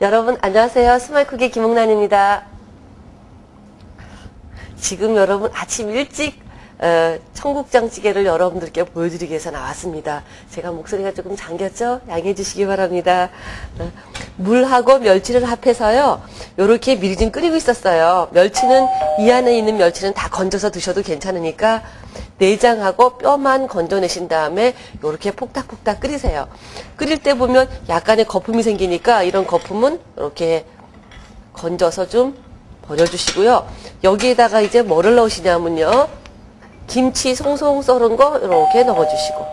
여러분 안녕하세요. 스마일쿡의 김홍란입니다. 지금 여러분 아침 일찍 어, 청국장찌개를 여러분들께 보여드리기 위해서 나왔습니다. 제가 목소리가 조금 잠겼죠? 양해해 주시기 바랍니다. 어, 물하고 멸치를 합해서요. 이렇게 미리 좀 끓이고 있었어요. 멸치는 이 안에 있는 멸치는 다 건져서 드셔도 괜찮으니까 내장하고 뼈만 건져내신 다음에 이렇게 폭닥폭닥 끓이세요. 끓일 때 보면 약간의 거품이 생기니까 이런 거품은 이렇게 건져서 좀 버려주시고요. 여기에다가 이제 뭐를 넣으시냐면요. 김치 송송 썰은 거 이렇게 넣어주시고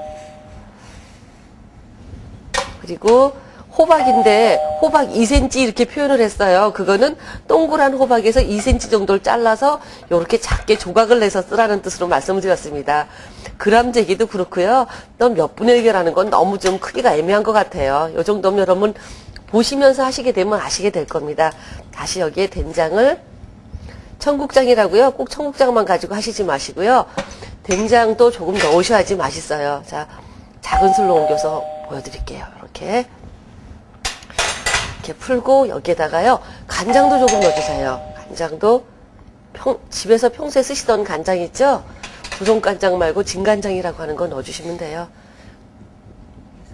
그리고 호박인데 호박 2cm 이렇게 표현을 했어요. 그거는 동그란 호박에서 2cm 정도를 잘라서 이렇게 작게 조각을 내서 쓰라는 뜻으로 말씀을 드렸습니다. 그람 재기도 그렇고요. 또 몇 분의 1이라는 건 너무 좀 크기가 애매한 것 같아요. 이 정도면 여러분 보시면서 하시게 되면 아시게 될 겁니다. 다시 여기에 된장을 청국장이라고요. 꼭 청국장만 가지고 하시지 마시고요. 된장도 조금 넣으셔야지 맛있어요. 자, 작은 술로 옮겨서 보여드릴게요. 이렇게. 이렇게 풀고 여기에다가요. 간장도 조금 넣어주세요. 간장도 평, 집에서 평소에 쓰시던 간장 있죠? 부송간장 말고 진간장이라고 하는 거 넣어주시면 돼요.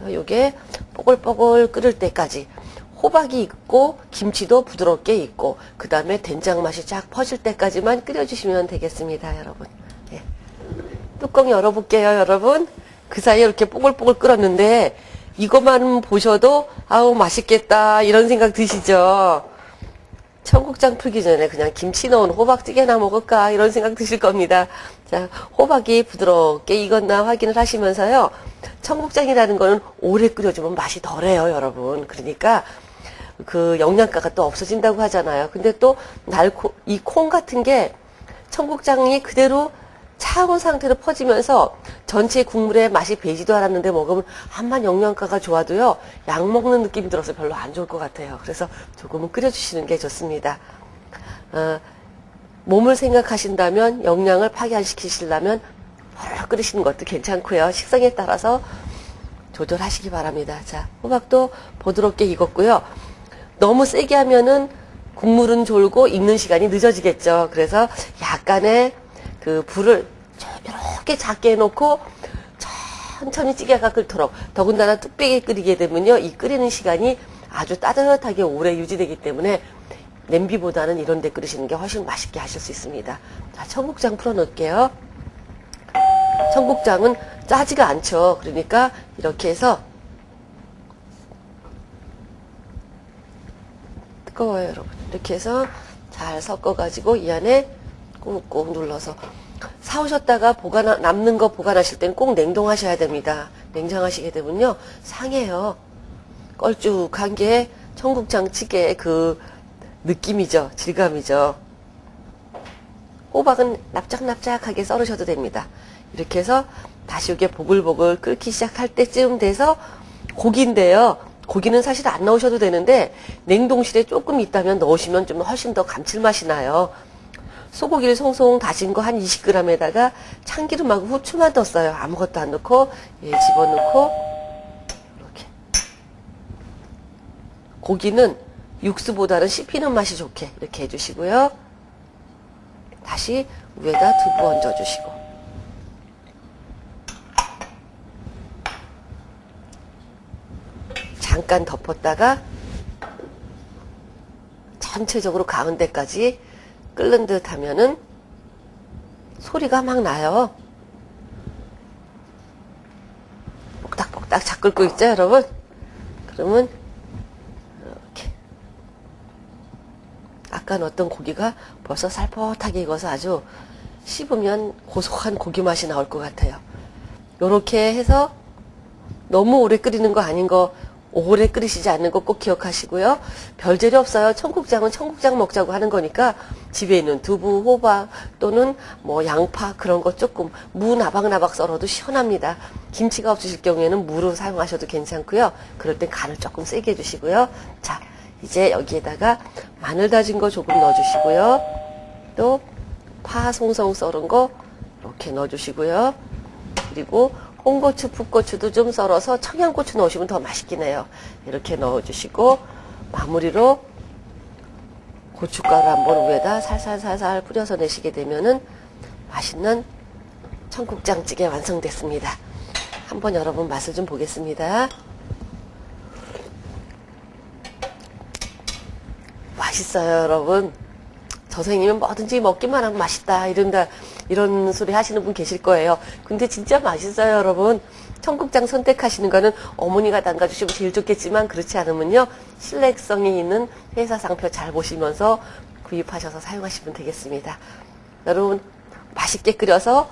요게 뽀글뽀글 끓을 때까지 호박이 있고 김치도 부드럽게 있고 그 다음에 된장 맛이 쫙 퍼질 때까지만 끓여주시면 되겠습니다 여러분 예. 뚜껑 열어볼게요 여러분 그 사이에 이렇게 뽀글뽀글 끓었는데 이것만 보셔도 아우 맛있겠다 이런 생각 드시죠 청국장 풀기 전에 그냥 김치 넣은 호박찌개나 먹을까 이런 생각 드실 겁니다. 자, 호박이 부드럽게 익었나 확인을 하시면서요. 청국장이라는 거는 오래 끓여주면 맛이 덜해요, 여러분. 그러니까 그 영양가가 또 없어진다고 하잖아요. 근데 또 날코 이 콩 같은 게 청국장이 그대로 차가운 상태로 퍼지면서 전체 국물에 맛이 배지도 않았는데 먹으면 한만 영양가가 좋아도요 약 먹는 느낌이 들어서 별로 안 좋을 것 같아요. 그래서 조금은 끓여주시는 게 좋습니다. 어, 몸을 생각하신다면 영양을 파괴시키시려면 펄 끓이시는 것도 괜찮고요. 식성에 따라서 조절하시기 바랍니다. 자, 호박도 부드럽게 익었고요. 너무 세게 하면은 국물은 졸고 익는 시간이 늦어지겠죠. 그래서 약간의 그 불을 이렇게 작게 해놓고 천천히 찌개가 끓도록 더군다나 뚝배기 끓이게 되면요. 이 끓이는 시간이 아주 따뜻하게 오래 유지되기 때문에 냄비보다는 이런 데 끓이시는 게 훨씬 맛있게 하실 수 있습니다. 자, 청국장 풀어 놓을게요. 청국장은 짜지가 않죠. 그러니까 이렇게 해서 뜨거워요, 여러분. 이렇게 해서 잘 섞어가지고 이 안에 꾹꾹 눌러서 사오셨다가 보관 남는 거 보관하실 때는 꼭 냉동하셔야 됩니다. 냉장하시게 되면요 상해요. 껄쭉한 게 청국장 찌개의 그 느낌이죠. 질감이죠. 호박은 납작납작하게 썰으셔도 됩니다. 이렇게 해서 다시 이게 보글보글 끓기 시작할 때쯤 돼서 고기인데요. 고기는 사실 안 넣으셔도 되는데 냉동실에 조금 있다면 넣으시면 좀 훨씬 더 감칠맛이 나요. 소고기를 송송 다진 거 한 20g에다가 참기름하고 후추만 넣었어요. 아무것도 안 넣고 예, 집어넣고 이렇게 고기는 육수보다는 씹히는 맛이 좋게 이렇게 해주시고요. 다시 위에다 두부 얹어주시고 잠깐 덮었다가 전체적으로 가운데까지 끓는 듯 하면은 소리가 막 나요. 뽁닥뽁닥 자 끓고 있죠, 여러분? 그러면 이렇게 아까 넣었던 고기가 벌써 살포하게 익어서 아주 씹으면 고소한 고기 맛이 나올 것 같아요. 요렇게 해서 너무 오래 끓이는 거 아닌 거 오래 끓이시지 않는 거 꼭 기억하시고요. 별 재료 없어요. 청국장은 청국장 먹자고 하는 거니까 집에 있는 두부, 호박 또는 뭐 양파 그런 거 조금 무 나박나박 썰어도 시원합니다. 김치가 없으실 경우에는 무로 사용하셔도 괜찮고요. 그럴 땐 간을 조금 세게 해주시고요. 자, 이제 여기에다가 마늘 다진 거 조금 넣어주시고요. 또 파 송송 썰은 거 이렇게 넣어주시고요. 그리고 홍고추, 풋고추도 좀 썰어서 청양고추 넣으시면 더 맛있긴 해요. 이렇게 넣어주시고 마무리로 고춧가루 한번 위에다 살살살살 뿌려서 내시게 되면은 맛있는 청국장찌개 완성됐습니다. 한번 여러분 맛을 좀 보겠습니다. 맛있어요, 여러분. 선생님은 뭐든지 먹기만 하면 맛있다 이런다 이런 소리 하시는 분 계실 거예요. 근데 진짜 맛있어요, 여러분. 청국장 선택하시는 거는 어머니가 담가주시면 제일 좋겠지만 그렇지 않으면요 신뢰성이 있는 회사 상표 잘 보시면서 구입하셔서 사용하시면 되겠습니다. 여러분 맛있게 끓여서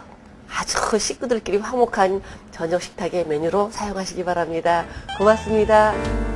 아주 식구들끼리 화목한 저녁 식탁의 메뉴로 사용하시기 바랍니다. 고맙습니다.